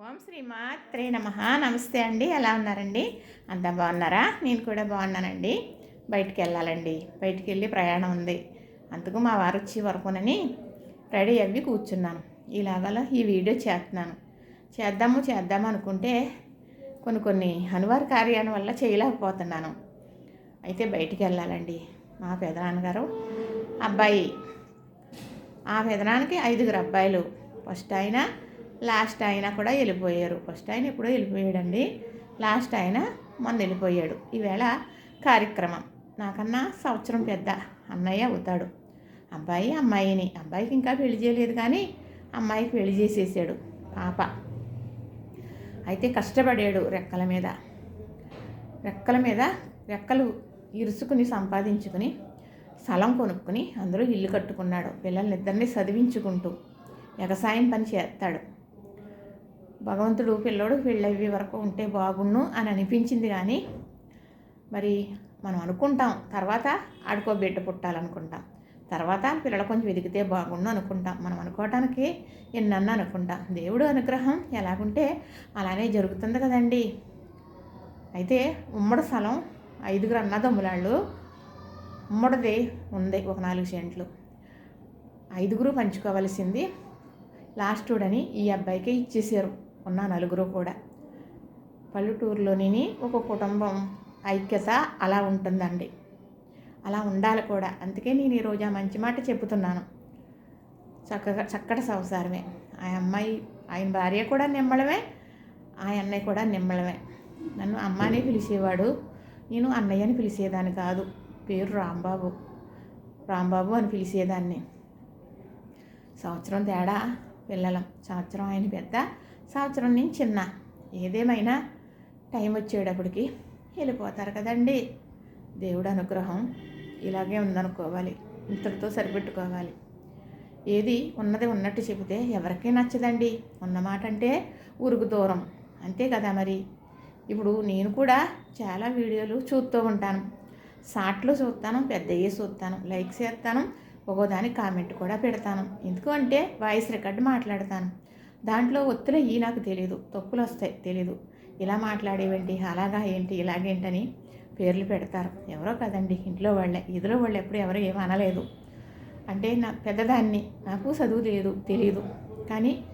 ఓం శ్రీ మాత్రే నమ. నమస్తే అండి. ఎలా ఉన్నారండి? అంతా బాగున్నారా? నేను కూడా బాగున్నానండి. బయటికి వెళ్ళాలండి. బయటికి వెళ్ళి ప్రయాణం ఉంది. అందుకు మా వారు వచ్చి వరకునని రెడీ అవి కూర్చున్నాను. ఇలాగలో ఈ వీడియో చేస్తున్నాను. చేద్దాము చేద్దాము అనుకుంటే కొన్ని కొన్ని అనువార కార్యాల వల్ల చేయలేకపోతున్నాను. అయితే బయటికి వెళ్ళాలండి. మా పెదనాన్నగారు అబ్బాయి. ఆ పెదనానికి ఐదుగురు అబ్బాయిలు. ఫస్ట్ ఆయన లాస్ట్ ఆయన కూడా వెళ్ళిపోయారు. ఫస్ట్ ఆయన ఎప్పుడో వెళ్ళిపోయాడండి. లాస్ట్ ఆయన మొన్న వెళ్ళిపోయాడు. ఈవేళ కార్యక్రమం. నాకన్నా సంవత్సరం పెద్ద అన్నయ్య అవుతాడు. అబ్బాయి అమ్మాయిని. అబ్బాయికి ఇంకా పెళ్ళి చేయలేదు కానీ అమ్మాయికి పెళ్ళి చేసేసాడు. పాప. అయితే కష్టపడాడు రెక్కల మీద. రెక్కల మీద రెక్కలు ఇరుసుకుని సంపాదించుకుని స్థలం కొనుక్కుని అందరూ ఇల్లు కట్టుకున్నాడు. పిల్లల్ని ఇద్దరిని చదివించుకుంటూ వ్యవసాయం పని చేస్తాడు. భగవంతుడు పిల్లోడు పెళ్ళవి వరకు ఉంటే బాగుండు అని అనిపించింది కానీ మరి మనం అనుకుంటాం. తర్వాత ఆడుకో బిడ్డ పుట్టాలనుకుంటాం. తర్వాత పిల్లలు కొంచెం ఎదిగితే బాగుండు అనుకుంటాం. మనం అనుకోవటానికి ఎన్నన్నా అనుకుంటాం. దేవుడు అనుగ్రహం ఎలాగుంటే అలానే జరుగుతుంది కదండి. అయితే ఉమ్మడి స్థలం ఐదుగురు అన్నదమ్ములాళ్ళు ఉమ్మడిది ఉంది ఒక నాలుగు సెంట్లు. ఐదుగురు పంచుకోవలసింది లాస్టుడని ఈ అబ్బాయికే ఇచ్చేసారు ఉన్న నలుగురు కూడా. పల్లెటూరులోని ఒక కుటుంబం ఐక్యత అలా ఉంటుందండి. అలా ఉండాలి కూడా. అందుకే నేను ఈరోజు ఆ మంచి మాట చెబుతున్నాను. చక్కగా చక్కటి సంసారమే. ఆ అమ్మాయి ఆయన భార్య కూడా నిమ్మలమే ఆ అన్నయ్య కూడా నిమ్మలమే. నన్ను అమ్మ అనే పిలిచేవాడు. నేను అన్నయ్య అని పిలిచేదాన్ని కాదు. పేరు రాంబాబు. రాంబాబు అని పిలిచేదాన్ని. సంవత్సరం తేడా పిల్లలం. సంవత్సరం ఆయన పెద్ద. సంవత్సరం నుంచి చిన్న ఏదేమైనా టైం వచ్చేటప్పటికి వెళ్ళిపోతారు కదండి. దేవుడు అనుగ్రహం ఇలాగే ఉందనుకోవాలి. ఇంతటితో సరిపెట్టుకోవాలి. ఏది ఉన్నది ఉన్నట్టు చెబితే ఎవరికీ నచ్చదండి. ఉన్నమాట అంటే ఊరుకు దూరం. అంతే కదా మరి. ఇప్పుడు నేను కూడా చాలా వీడియోలు చూస్తూ ఉంటాను. షార్ట్లు చూస్తాను పెద్దయ్యే చూస్తాను లైక్ చేస్తాను ఒక్కోదానికి కామెంట్ కూడా పెడతాను. ఎందుకు అంటే వాయిస్ రికార్డు మాట్లాడతాను. దాంట్లో ఒత్తులు ఈ నాకు తెలియదు తప్పులు వస్తాయి తెలియదు ఇలా మాట్లాడేవేంటి అలాగా ఏంటి ఇలాగేంటని పేర్లు పెడతారు. ఎవరో కదండి ఇంట్లో వాళ్ళే ఇదిలో వాళ్ళు ఎప్పుడు ఎవరో ఏమీ అనలేదు. అంటే నా పెద్దదాన్ని నాకు చదువు లేదు తెలియదు కానీ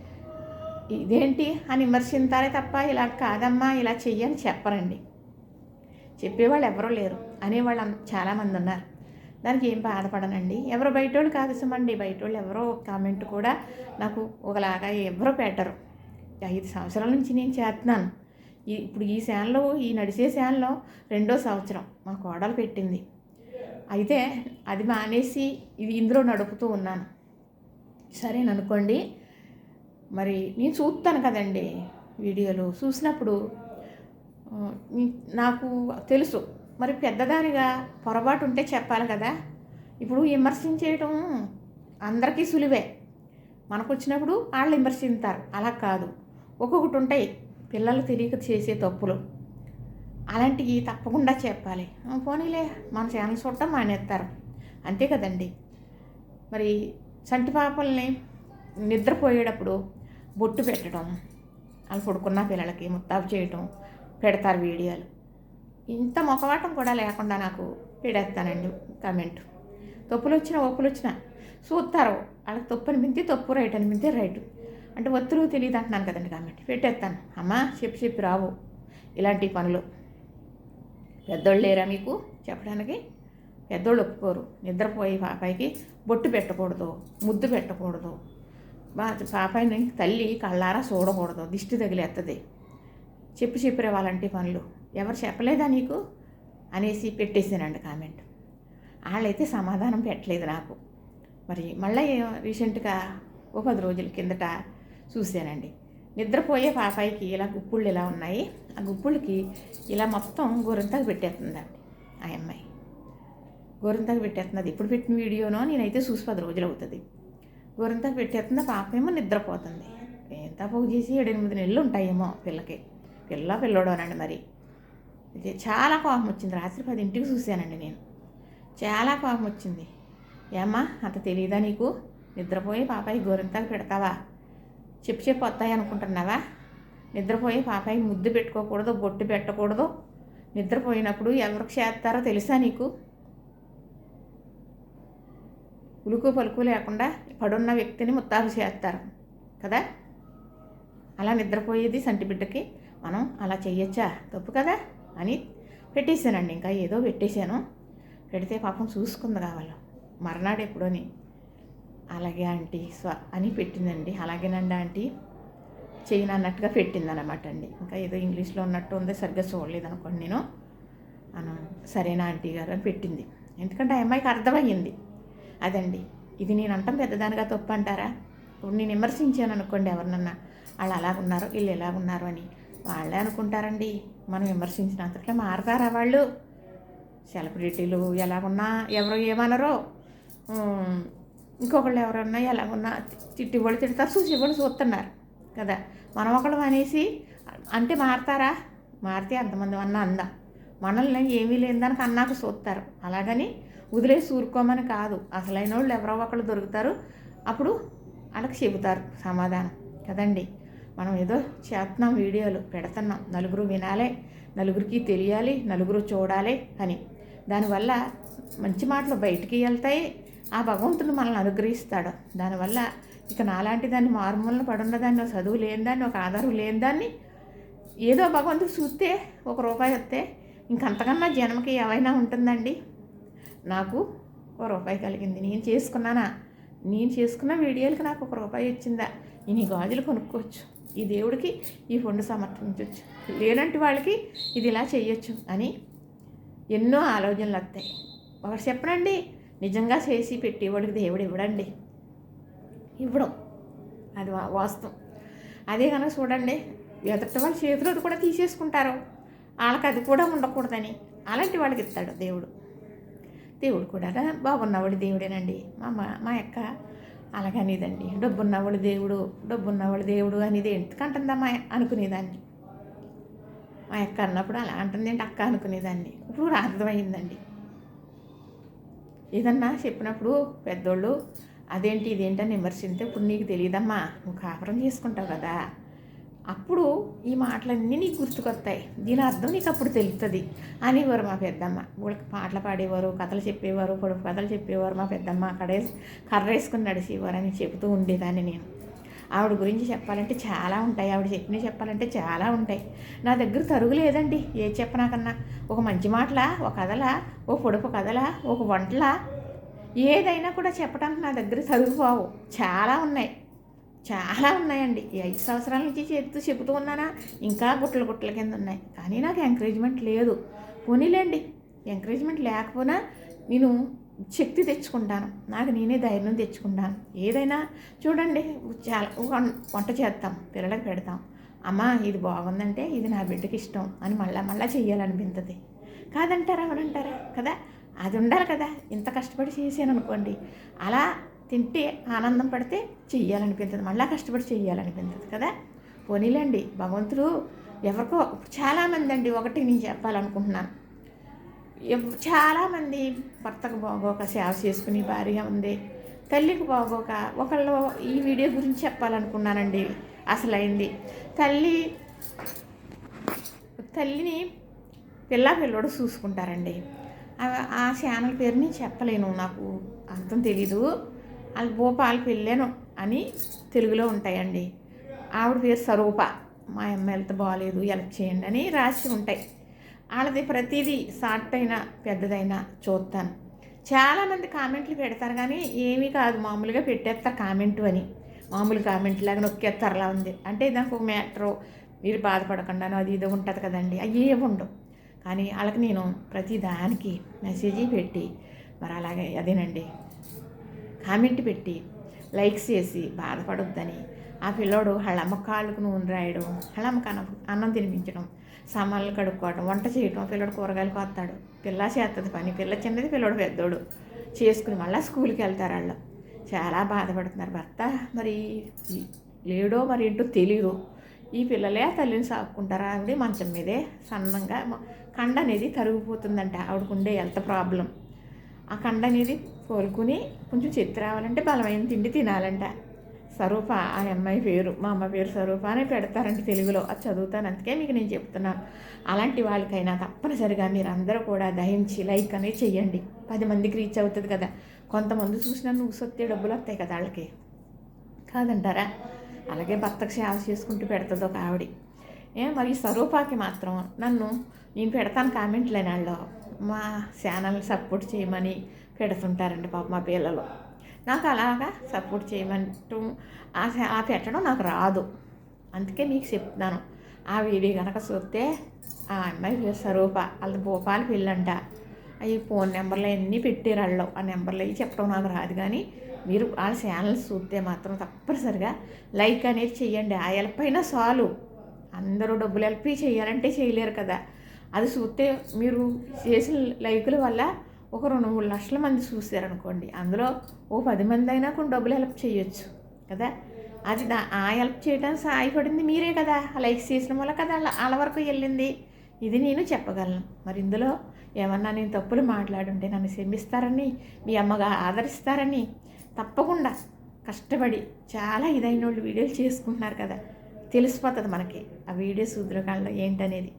ఇదేంటి అని విమర్శించాలే తప్ప ఇలా కాదమ్మా ఇలా చెయ్యని చెప్పరండి. చెప్పేవాళ్ళు ఎవరూ లేరు. అనేవాళ్ళు చాలామంది ఉన్నారు. దానికి ఏం బాధపడనండి. ఎవరు బయటోళ్ళు కాదు సుమండి. బయటోళ్ళు ఎవరో కామెంట్ కూడా నాకు ఒకలాగా ఎవరో పెట్టరు. ఐదు సంవత్సరాల నుంచి నేను చేస్తున్నాను ఈ ఇప్పుడు ఈ శాన్లో ఈ నడిచే శాన్లో రెండో సంవత్సరం మా కోడలు పెట్టింది. అయితే అది మానేసి ఇది ఇందులో నడుపుతూ ఉన్నాను. సరేననుకోండి మరి నేను చూస్తాను కదండి వీడియోలు. చూసినప్పుడు నాకు తెలుసు. మరి పెద్దదానిగా పొరపాటు ఉంటే చెప్పాలి కదా. ఇప్పుడు విమర్శించేయటం అందరికీ సులువే. మనకు వచ్చినప్పుడు వాళ్ళు విమర్శిస్తారు అలా కాదు. ఒక్కొక్కటి ఉంటాయి. పిల్లలు తెలియక చేసే తప్పులు. అలాంటివి తప్పకుండా చెప్పాలి. పోనీలే. మన ఛానల్ చూడటం మానేస్తారు అంతే కదండి. మరి చంటి పాపల్ని నిద్రపోయేటప్పుడు బొట్టు పెట్టడం వాళ్ళు పడుకున్న పిల్లలకి ముత్తాపు చేయటం పెడతారు వీడియోలు. ఇంత మొఖమాటం కూడా లేకుండా నాకు పెడేస్తానండి కామెంట్. తప్పులు వచ్చినా ఒప్పులు వచ్చినా చూస్తారు వాళ్ళకి తప్పు అనిపించి తప్పు రైట్ అనిపించి రైట్. అంటే ఒత్తులు తెలియదు అంటున్నాను కదండి కామెంట్. పెట్టేస్తాను. అమ్మా చెప్పి చెప్పి రావు. ఇలాంటి పనులు. పెద్దోళ్ళు లేరా మీకు? చెప్పడానికి? పెద్దోళ్ళు ఒప్పుకోరు. నిద్రపోయి పాపాయికి బొట్టు పెట్టకూడదు ముద్దు పెట్టకూడదు. పాపాయిని తల్లి కళ్ళారా చూడకూడదు. దిష్టి తగిలేస్తుంది చెప్పి చెప్పిరే వాళ్ళంటి పనులు. ఎవరు చెప్పలేదా నీకు? అనేసి పెట్టేసానండి కామెంట్. వాళ్ళైతే సమాధానం పెట్టలేదు నాకు. మరి మళ్ళీ రీసెంట్గా ఒక పది రోజుల కిందట చూశానండి. నిద్రపోయే పాపాయికి ఇలా గుప్పుళ్ళు ఇలా ఉన్నాయి? ఆ గుప్పులకి ఇలా మొత్తం గోరంతకు పెట్టేస్తుందండి ఆ అమ్మాయి. గోరంతకు పెట్టేస్తున్నది. ఇప్పుడు పెట్టిన వీడియోనో నేనైతే చూసి పది రోజులు అవుతుంది. గోరంతకు పెట్టేస్తుంది పాప ఏమో నిద్రపోతుంది. ఎంత పోగు చేసి ఏడెనిమిది నెలలు ఉంటాయేమో పిల్లకి. పిల్ల పిల్లోడోనండి మరి. ఇది చాలా కోపం వచ్చింది రాత్రి పదింటికి చూశానండి నేను. చాలా కోపం వచ్చింది ఏమ్మా అంత తెలియదా నీకు? నిద్రపోయి పాపాయి గోరంతకు పెడతావా? చెప్పు చెప్పు వస్తాయి అనుకుంటున్నావా? నిద్రపోయి పాపాయి ముద్దు పెట్టుకోకూడదు బొట్టు పెట్టకూడదు. నిద్రపోయినప్పుడు ఎవరికి చేస్తారో తెలుసా నీకు? ఉలుకు పలుకు లేకుండా పడున్న వ్యక్తిని ముత్తాలు చేస్తారు కదా? అలా నిద్రపోయేది సంటి బిడ్డకి మనం అలా చెయ్యొచ్చా? తప్పు కదా? అని పెట్టేశానండి. ఇంకా ఏదో పెట్టేశాను. పెడితే పాపం చూసుకుంది కావాలి. మర్నాడు ఎప్పుడోని. అలాగే ఆంటీ స్వ అని పెట్టిందండి. అలాగేనండి ఆంటీ. చేయను అన్నట్టుగా పెట్టిందనమాట అండి. ఇంకా ఏదో ఇంగ్లీష్లో ఉన్నట్టు ఉంది. సరిగ్గా చూడలేదు అనుకోండి నేను. అను సరేనా ఆంటీ గారు అని పెట్టింది. ఎందుకంటే ఆ అమ్మాయికి అర్థమయ్యింది. అదండి. ఇది నేను అంటాం పెద్దదానిగా తప్పు అంటారా? ఇప్పుడు నేను విమర్శించాను అనుకోండి ఎవరినన్నా. వాళ్ళు అలాగున్నారు వీళ్ళు ఎలాగున్నారు అని. వాళ్ళే అనుకుంటారండి. మనం విమర్శించినంతట్లో మారతారా వాళ్ళు? సెలబ్రిటీలు ఎలాగున్నా ఎవరు ఏమనరో. ఇంకొకళ్ళు ఎవరన్నా ఎలాగున్నా తిట్టి వాళ్ళు తిడతారు. చూసి వాళ్ళు చూస్తున్నారు కదా. మనం ఒకళ్ళు అనేసి అంటే మారతారా? మారితే అంతమంది అన్న అందా. మనల్ని ఏమీ లేని దానికి చూస్తారు. అలాగని వదిలేసి ఊరుకోమని కాదు. అసలైన వాళ్ళు ఎవరో ఒకళ్ళు దొరుకుతారు. అప్పుడు వాళ్ళకి చెబుతారు సమాధానం. కదండి? మనం ఏదో చేస్తున్నాం వీడియోలు పెడుతున్నాం. నలుగురు వినాలి నలుగురికి తెలియాలి నలుగురు చూడాలి అని. దానివల్ల మంచి మాటలు బయటికి వెళ్తాయి. ఆ భగవంతుడు మనల్ని అనుగ్రహిస్తాడు. దానివల్ల ఇక నాలాంటి దాన్ని మారుమూలన పడున్న దాన్ని ఒక చదువు లేని దాన్ని ఒక ఆధారం లేని దాన్ని ఏదో భగవంతుడు చూస్తే ఒక రూపాయి వస్తే ఇంకంతకన్నా జన్మకి ఏమైనా ఉంటుందండి. నాకు ఒక రూపాయి కలిగింది. నేను చేసుకున్నానా? నేను చేసుకున్న వీడియోలకి నాకు ఒక రూపాయి వచ్చిందా? నేను ఈ గాజులు కొనుక్కోవచ్చు. ఈ దేవుడికి ఈ ఫండ్ సమర్పించవచ్చు లేనంటి వాళ్ళకి ఇది ఇలా చేయొచ్చు అని ఎన్నో ఆలోచనలు వస్తాయి. ఒకటి చెప్పనండి నిజంగా చేసి పెట్టేవాడికి దేవుడు ఇవ్వడండి. ఇవ్వడం. అది వా- వాస్తవం. అదే కనుక చూడండి ఎదుటి వాళ్ళ చేతిలో కూడా తీసేసుకుంటారు. వాళ్ళకి అది కూడా ఉండకూడదని. అలాంటి వాళ్ళకి ఇస్తాడు దేవుడు. దేవుడు కూడా బాగున్నవాడు దేవుడేనండి. మా మా యొక్క అలాగనేదండి. డబ్బున్నవాడు దేవుడు డబ్బున్నవాడు దేవుడు అనేది ఎందుకంటుందమ్మా అనుకునేదాన్ని. మా అక్క అన్నప్పుడు అలా అంటుంది ఏంటి అక్క అనుకునేదాన్ని. ఇప్పుడు అర్థమైందండి. ఏదన్నా చెప్పినప్పుడు పెద్దోళ్ళు అదేంటి ఇదేంటని విమర్శించే ఇప్పుడు నీకు తెలియదమ్మా. నువ్వు కాపురం చేసుకుంటావు కదా. అప్పుడు ఈ మాటలన్నీ నీకు గుర్తుకొస్తాయి. దీని అర్థం నీకు అప్పుడు తెలుస్తుంది అనేవారు మా పెద్దమ్మ. వాళ్ళకి పాటలు పాడేవారు కథలు చెప్పేవారు పొడుపు కథలు చెప్పేవారు మా పెద్దమ్మ. అక్కడే కర్ర వేసుకుని నడిచేవారు అని చెబుతూ ఉండేదాన్ని నేను. ఆవిడ గురించి చెప్పాలంటే చాలా ఉంటాయి. ఆవిడ చెప్పినవి చెప్పాలంటే చాలా ఉంటాయి. నా దగ్గర తరుగు లేదండి. ఏ చెప్పనాకన్నా? ఒక మంచి మాటల? ఒక కథలా? ఒక పొడుపు కథలా? ఒక వంటల? ఏదైనా కూడా చెప్పడానికి నా దగ్గర తరుగుపోవు చాలా ఉన్నాయి. చాలా ఉన్నాయండి. ఐదు సంవత్సరాల నుంచి చెప్తూ చెబుతూ ఉన్నానా ఇంకా గుట్టలు గుట్టల కింద ఉన్నాయి. కానీ నాకు ఎంకరేజ్మెంట్ లేదు. పోనీలేండి. ఎంకరేజ్మెంట్ లేకపోయినా నేను శక్తి తెచ్చుకుంటాను. నాకు నేనే ధైర్యం తెచ్చుకుంటాను. ఏదైనా చూడండి చాలా వం- వంట చేస్తాం పిల్లలకు పెడతాం. అమ్మ ఇది బాగుందంటే ఇది నా బిడ్డకి ఇష్టం అని మళ్ళా మళ్ళీ చెయ్యాలనిపించదు కాదంటారా ఎవరంటారా? కదా? అది ఉండాలి కదా. ఇంత కష్టపడి చేసాను అనుకోండి అలా తింటే ఆనందం పడితే చెయ్యాలనిపించదు. మళ్ళీ కష్టపడి చెయ్యాలనిపించదు కదా? పోనీలేండి భగవంతుడు ఎవరికో చాలామంది అండి ఒకటి నేను చెప్పాలనుకుంటున్నాను. చాలామంది భర్తకు బాగోక సేవ చేసుకుని భార్య ఉంది తల్లికి బాగోక ఒకళ్ళు ఈ వీడియో గురించి చెప్పాలనుకున్నానండి అసలైంది. తల్లి తల్లిని పిల్ల పిల్లోడు చూసుకుంటారండి. ఆ- ఆ ఛానల్ పేరు నేను చెప్పలేను నాకు అర్థం తెలీదు. వాళ్ళ భూపాల పెళ్ళాను అని తెలుగులో ఉంటాయండి. ఆవిడ పేరు స్వరూప మా అమ్మ హెల్త్ బాగాలేదు హెల్ప్ చేయండి అని రాసి ఉంటాయి. వాళ్ళది ప్రతిదీ షార్ట్ అయినా పెద్దదైనా చూస్తాను చాలామంది కామెంట్లు పెడతారు కానీ ఏమీ కాదు మామూలుగా పెట్టేస్తారు కామెంటు అని. మామూలు కామెంట్ లాగా నొక్కేస్తారులా ఉంది. అంటే దానికి ఒక మ్యాటరు మీరు బాధపడకుండాను అది ఇది ఉంటుంది కదండి. అవి ఏమి ఉండవు. కానీ వాళ్ళకి నేను ప్రతి దానికి మెసేజ్ పెట్టి మరి అలాగే అదేనండి. కామెంట్ పెట్టి లైక్స్ చేసి బాధపడొద్దని. ఆ పిల్లోడు వాళ్ళమ్మ కాళ్ళకు నూనె రాయడం వాళ్ళమ్మకి అన్నం అన్నం తినిపించడం సామాన్లు కడుక్కోవడం వంట చేయడం పిల్లడు కూరగాయలు కోస్తాడు. పిల్ల చేస్తుంది పని పిల్ల చిన్నది పిల్లడు పెద్దోడు. చేసుకుని మళ్ళీ స్కూల్కి వెళ్తారు వాళ్ళు చాలా బాధపడుతున్నారు. భర్త మరి లేడో మరి ఏంటో తెలియదు ఈ పిల్లలే తల్లిని సాపుకుంటారా. ఆవిడ మంచం మీదే సన్నంగా కండ అనేది తరిగిపోతుందంట ఆవిడకు ఉండే హెల్త్ ప్రాబ్లం. ఆ కండ అనేది కోలుకుని కొంచెం చెత్తి రావాలంటే బలమైన తిండి తినాలంట. స్వరూప ఆ అమ్మాయి పేరు మా అమ్మ పేరు స్వరూప అని పెడతారండి తెలుగులో. అది చదువుతాను అందుకే మీకు నేను చెప్తున్నాను. అలాంటి వాళ్ళకైనా తప్పనిసరిగా మీరు అందరూ కూడా దహించి లైక్ అనేది చెయ్యండి. పది మందికి రీచ్ అవుతుంది కదా. కొంతమంది చూసినా నువ్వు సొత్తే డబ్బులు వస్తాయి కదా వాళ్ళకి. కాదంటారా? అలాగే భర్తకు సేవ చేసుకుంటూ పెడుతుంది ఒక ఆవిడ. ఏ మరి స్వరూపాకి మాత్రం నన్ను నేను పెడతాను కామెంట్లు వాళ్ళు మా ఛానల్ సపోర్ట్ చేయమని పెడుతుంటారండి పాప మా పిల్లలు. నాకు అలాగా సపోర్ట్ చేయమంటూ ఆ ఆ పెట్టడం నాకు రాదు. అందుకే మీకు చెప్తున్నాను. ఆ వీడియో కనుక చూస్తే ఆ అమ్మాయి స్వరూప వాళ్ళ భూపాల పెళ్ళంట అవి ఫోన్ నెంబర్లు అన్నీ పెట్టారు వాళ్ళు? ఆ నెంబర్లు అవి చెప్పడం నాకు రాదు కానీ మీరు వాళ్ళ ఛానల్స్ చూస్తే మాత్రం తప్పనిసరిగా లైక్ అనేది చెయ్యండి ఆ హెల్ప్ అయినా చాలు. అందరూ డబ్బులు హెల్ప్ చేయాలంటే చేయలేరు కదా. అది చూస్తే మీరు చేసిన లైకుల వల్ల ఒక రెండు మూడు లక్షల మంది చూసారనుకోండి అందులో ఓ పది మంది అయినా కొన్ని డబ్బులు హెల్ప్ చేయొచ్చు కదా? అది దా ఆ హెల్ప్ చేయడానికి సహాయపడింది మీరే కదా ఆ చేసిన వల్ల కదా వాళ్ళ వాళ్ళ వరకు వెళ్ళింది. ఇది నేను చెప్పగలను. మరి ఇందులో ఏమన్నా నేను తప్పులు మాట్లాడుంటే నన్ను క్షమిస్తారని మీ అమ్మగా ఆదరిస్తారని తప్పకుండా కష్టపడి చాలా ఇదైన వాళ్ళు వీడియోలు చేసుకుంటున్నారు కదా తెలిసిపోతుంది మనకి ఆ వీడియో సూత్రకాళ్ళలో ఏంటనేది.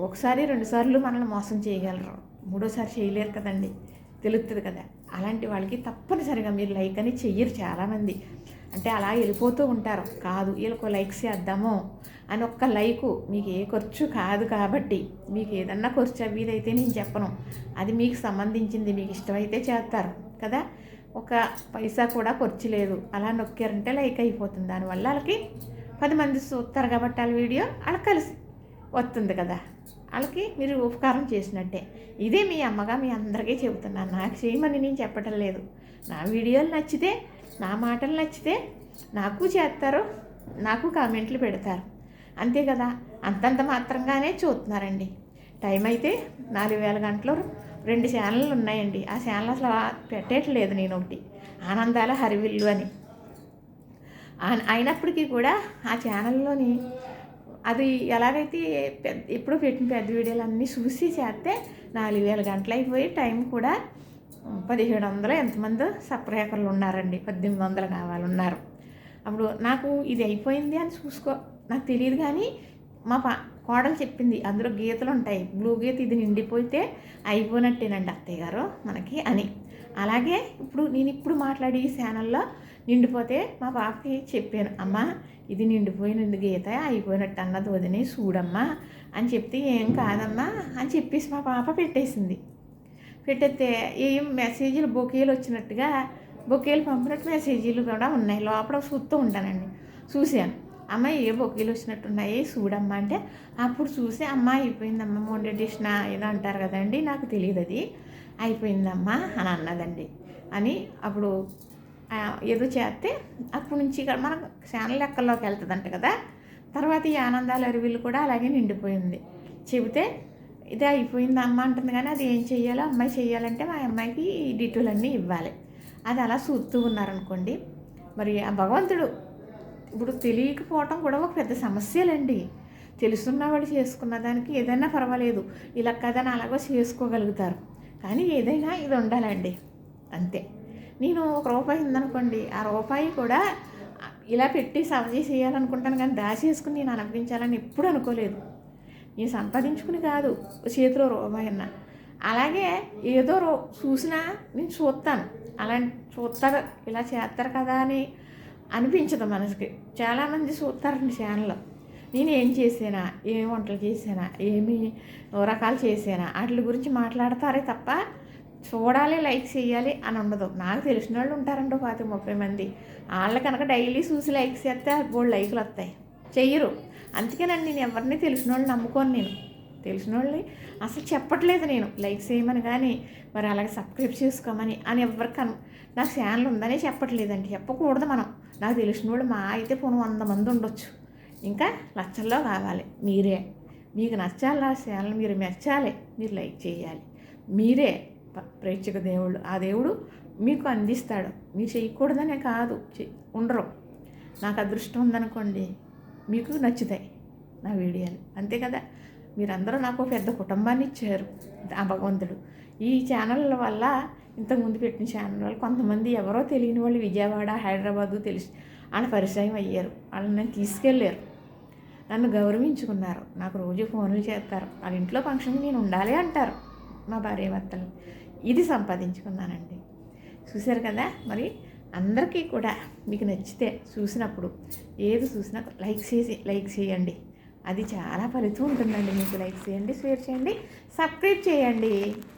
ఒకసారి రెండుసార్లు మనల్ని మోసం చేయగలరు. మూడోసారి చేయలేరు కదండి. తెలుస్తుంది కదా. అలాంటి వాళ్ళకి తప్పనిసరిగా మీరు లైక్ అని చెయ్యరు చాలామంది. అంటే అలా వెళ్ళిపోతూ ఉంటారు. కాదు వీళ్ళకు లైక్స్ చేద్దాము అని ఒక్క లైకు మీకు ఏ ఖర్చు కాదు కాబట్టి మీకు ఏదన్నా ఖర్చు అవ్వదైతే నేను చెప్పను. అది మీకు సంబంధించింది మీకు ఇష్టమైతే చేస్తారు కదా. ఒక పైసా కూడా ఖర్చు లేదు. అలా నొక్కారంటే లైక్ అయిపోతుంది. దానివల్ల వాళ్ళకి పది మంది చూస్తారు కాబట్టి వాళ్ళ వీడియో వాళ్ళకి కలిసి వస్తుంది కదా. వాళ్ళకి మీరు ఉపకారం చేసినట్టే. ఇదే మీ అమ్మగా మీ అందరికీ చెబుతున్నాను. నాకు చేయమని నేను చెప్పటం లేదు. నా వీడియోలు నచ్చితే నా మాటలు నచ్చితే నాకు చేస్తారు నాకు కామెంట్లు పెడతారు. అంతే కదా? అంతంత మాత్రంగానే చూస్తున్నారండి. టైం అయితే నాలుగు వేల గంటలు రెండు ఛానళ్ళు ఉన్నాయండి. ఆ ఛానల్ అసలు పెట్టేట్లేదు నేను ఒకటి. ఆనందాల హరివిల్లు అని. ఆ- అయినప్పటికీ కూడా ఆ ఛానల్లోని అది ఎలాగైతే పెద్ద ఎప్పుడు పెట్టిన పెద్ద వీడియోలు అన్నీ చూసి చేస్తే నాలుగు వేల గంటలు అయిపోయి టైం కూడా పదిహేడు వందలు ఎంతమంది సబ్స్క్రైబర్లు ఉన్నారండి. పద్దెనిమిది వందలు కావాలి ఉన్నారు అప్పుడు నాకు ఇది అయిపోయింది అని చూసుకో నాకు తెలియదు కానీ మా పా కోడలు చెప్పింది. అందులో గీతలు ఉంటాయి. బ్లూ గీత ఇది నిండిపోతే అయిపోయినట్టేనండి అత్తయ్య గారు మనకి అని. అలాగే ఇప్పుడు నేను ఇప్పుడు మాట్లాడే ఈ ఛానల్లో నిండిపోతే మా పాపకి చెప్పాను అమ్మ ఇది నిండిపోయినది గీత అయిపోయినట్టు అన్నది వదిని చూడమ్మా అని చెప్తే ఏం కాదమ్మా అని చెప్పేసి మా పాప పెట్టేసింది. పెట్టేస్తే ఏం మెసేజ్లు బొకేలు వచ్చినట్టుగా బొకేలు పంపినట్టు మెసేజీలు కూడా ఉన్నాయి. లోపల చూస్తూ ఉంటానండి. చూశాను. అమ్మ ఏ బొకేలు వచ్చినట్టున్నాయి? చూడమ్మా అంటే అప్పుడు చూసి అమ్మ అయిపోయిందమ్మా మొండెడిషన్ ఏదో అంటారు కదండి నాకు తెలియదు అది. అయిపోయిందమ్మా అని అన్నదండి. అని అప్పుడు ఏదో చేస్తే అప్పటి నుంచి మనం మన ఛానల్ లెక్కల్లోకి వెళ్తుందంట కదా. తర్వాత ఈ ఆనందాల అరువిలు కూడా అలాగే నిండిపోయింది. చెబితే ఇదే అయిపోయింది అమ్మ అంటుంది కానీ అది ఏం చెయ్యాలో అమ్మాయి చెయ్యాలంటే మా అమ్మాయికి ఈ డీటెయిల్ అన్నీ ఇవ్వాలి. అది అలా చూస్తూ ఉన్నారనుకోండి. మరి ఆ భగవంతుడు ఇప్పుడు తెలియకపోవటం కూడా ఒక పెద్ద సమస్యలండి. తెలుసున్న వాళ్ళు చేసుకున్న దానికి ఏదైనా పర్వాలేదు. ఇలా కదని అలాగో చేసుకోగలుగుతారు. కానీ ఏదైనా ఇది ఉండాలండి. అంతే. నేను ఒక రూపాయి ఉందనుకోండి ఆ రూపాయి కూడా ఇలా పెట్టి సవజీ చేయాలనుకుంటాను కానీ దాచేసుకుని నేను అనిపించాలని ఎప్పుడు అనుకోలేదు. నేను సంపాదించుకుని కాదు చేతిలో రూపాయి అన్న. అలాగే ఏదో రో చూసినా నేను చూస్తాను అలా చూస్తారు ఇలా చేస్తారు కదా అని అనిపించదు మనసుకి. చాలామంది చూస్తారండి ఛానల్లో. నేను ఏం చేసానా ఏం వంటలు చేసానా ఏమి రకాలు చేసానా వాటి గురించి మాట్లాడతారే తప్ప చూడాలి లైక్ చేయాలి అని ఉండదు. నాకు తెలిసిన వాళ్ళు ఉంటారండి పాతి ముప్పై మంది. వాళ్ళు కనుక డైలీ చూసి లైక్స్ చేస్తే బోల్డ్ లైకులు వస్తాయి. చెయ్యరు. అందుకేనండి నేను ఎవరిని తెలిసిన వాళ్ళు నమ్ముకోను నేను. తెలిసిన వాళ్ళని అసలు చెప్పట్లేదు నేను. లైక్ చేయమని కానీ మరి అలాగే సబ్స్క్రైబ్ చేసుకోమని అని ఎవరికి అను నాకు ఛానల్ ఉందనే చెప్పట్లేదండి. చెప్పకూడదు మనం. నాకు తెలిసిన వాళ్ళు మా అయితే పోను వంద మంది ఉండొచ్చు. ఇంకా లక్షల్లో కావాలి. మీరే. మీకు నచ్చాలి? ఆ ఛానల్ మీరు మెచ్చాలి. మీరు లైక్ చేయాలి. మీరే. ప్రేక్షక దేవుళ్ళు. ఆ దేవుడు మీకు అందిస్తాడు. మీరు చేయకూడదనే కాదు. ఉండరు. నాకు అదృష్టం ఉందనుకోండి మీకు నచ్చుతాయి నా వీడియోలు. అంతే కదా? మీరందరూ నాకు పెద్ద కుటుంబాన్ని ఇచ్చారు ఆ భగవంతుడు. ఈ ఛానళ్ళ వల్ల ఇంతకుముందు పెట్టిన ఛానల్ వాళ్ళు కొంతమంది ఎవరో తెలియని వాళ్ళు విజయవాడ హైదరాబాదు తెలిసి వాళ్ళ పరిచయం అయ్యారు. వాళ్ళని నన్ను తీసుకెళ్ళారు. నన్ను గౌరవించుకున్నారు. నాకు రోజు ఫోన్లు చేస్తారు. వాళ్ళ ఇంట్లో ఫంక్షన్కి నేను ఉండాలి అంటారు మా భార్యాభర్తలు. ఇది సంపాదించుకున్నానండి. చూశారు కదా? మరి అందరికీ కూడా మీకు నచ్చితే చూసినప్పుడు ఏది చూసినా లైక్ చేసి లైక్ చేయండి. అది చాలా ఫలితం ఉంటుందండి. మీకు లైక్ చేయండి షేర్ చేయండి సబ్స్క్రైబ్ చేయండి.